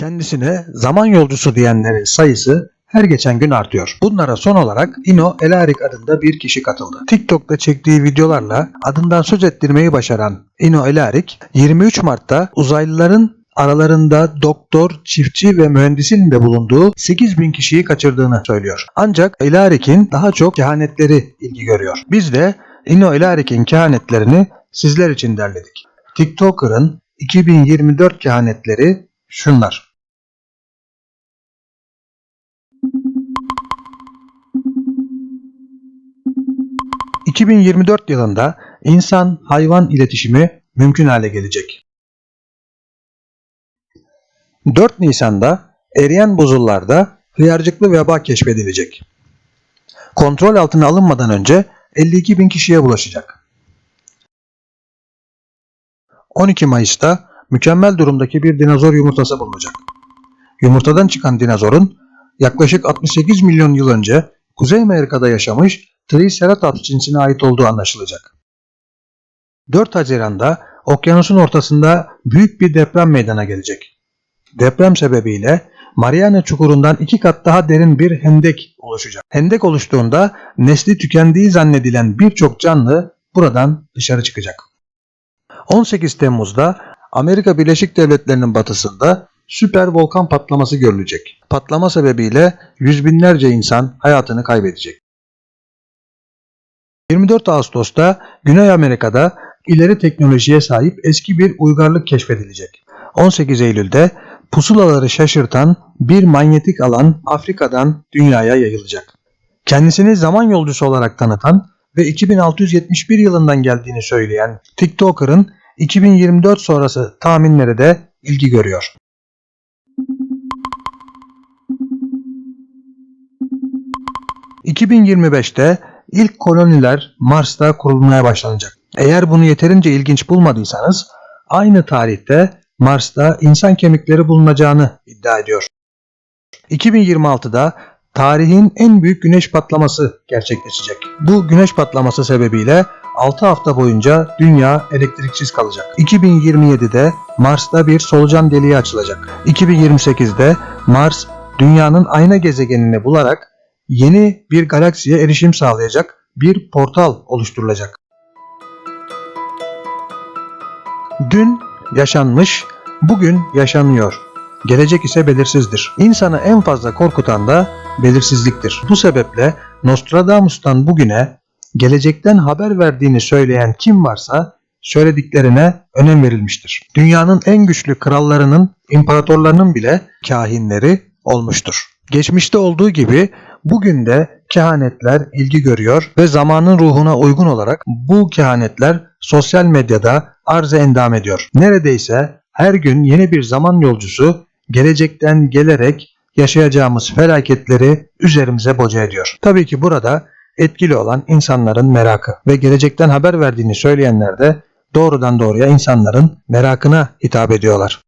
Kendisine zaman yolcusu diyenlerin sayısı her geçen gün artıyor. Bunlara son olarak Ino Elarik adında bir kişi katıldı. TikTok'ta çektiği videolarla adından söz ettirmeyi başaran Ino Elarik 23 Mart'ta uzaylıların aralarında doktor, çiftçi ve mühendisin de bulunduğu 8000 kişiyi kaçırdığını söylüyor. Ancak Elarik'in daha çok kehanetleri ilgi görüyor. Biz de Ino Elarik'in kehanetlerini sizler için derledik. TikToker'ın 2024 kehanetleri şunlar. ...2024 yılında insan-hayvan iletişimi mümkün hale gelecek. 4 Nisan'da eriyen buzullarda hıyarcıklı veba keşfedilecek. Kontrol altına alınmadan önce 52 bin kişiye bulaşacak. 12 Mayıs'ta mükemmel durumdaki bir dinozor yumurtası bulunacak. Yumurtadan çıkan dinozorun yaklaşık 68 milyon yıl önce Kuzey Amerika'da yaşamış Triceratops cinsine ait olduğu anlaşılacak. 4 Haziran'da okyanusun ortasında büyük bir deprem meydana gelecek. Deprem sebebiyle Mariana Çukuru'ndan iki kat daha derin bir hendek oluşacak. Hendek oluştuğunda nesli tükendiği zannedilen birçok canlı buradan dışarı çıkacak. 18 Temmuz'da Amerika Birleşik Devletleri'nin batısında süper volkan patlaması görülecek. Patlama sebebiyle yüz binlerce insan hayatını kaybedecek. 24 Ağustos'ta Güney Amerika'da ileri teknolojiye sahip eski bir uygarlık keşfedilecek. 18 Eylül'de pusulaları şaşırtan bir manyetik alan Afrika'dan dünyaya yayılacak. Kendisini zaman yolcusu olarak tanıtan ve 2671 yılından geldiğini söyleyen TikToker'ın 2024 sonrası tahminleri de ilgi görüyor. ...2025'te ilk koloniler Mars'ta kurulmaya başlanacak. Eğer bunu yeterince ilginç bulmadıysanız aynı tarihte Mars'ta insan kemikleri bulunacağını iddia ediyor. 2026'da tarihin en büyük güneş patlaması gerçekleşecek. Bu güneş patlaması sebebiyle 6 hafta boyunca dünya elektriksiz kalacak. 2027'de Mars'ta bir solucan deliği açılacak. 2028'de Mars dünyanın ayna gezegenini bularak yeni bir galaksiye erişim sağlayacak bir portal oluşturulacak. Dün yaşanmış, bugün yaşanıyor. Gelecek ise belirsizdir. İnsanı en fazla korkutan da belirsizliktir. Bu sebeple Nostradamus'tan bugüne gelecekten haber verdiğini söyleyen kim varsa söylediklerine önem verilmiştir. Dünyanın en güçlü krallarının, imparatorlarının bile kahinleri olmuştur. Geçmişte olduğu gibi bugün de kehanetler ilgi görüyor ve zamanın ruhuna uygun olarak bu kehanetler sosyal medyada arz endam ediyor. Neredeyse her gün yeni bir zaman yolcusu gelecekten gelerek yaşayacağımız felaketleri üzerimize boca ediyor. Tabii ki burada etkili olan insanların merakı ve gelecekten haber verdiğini söyleyenler de doğrudan doğruya insanların merakına hitap ediyorlar.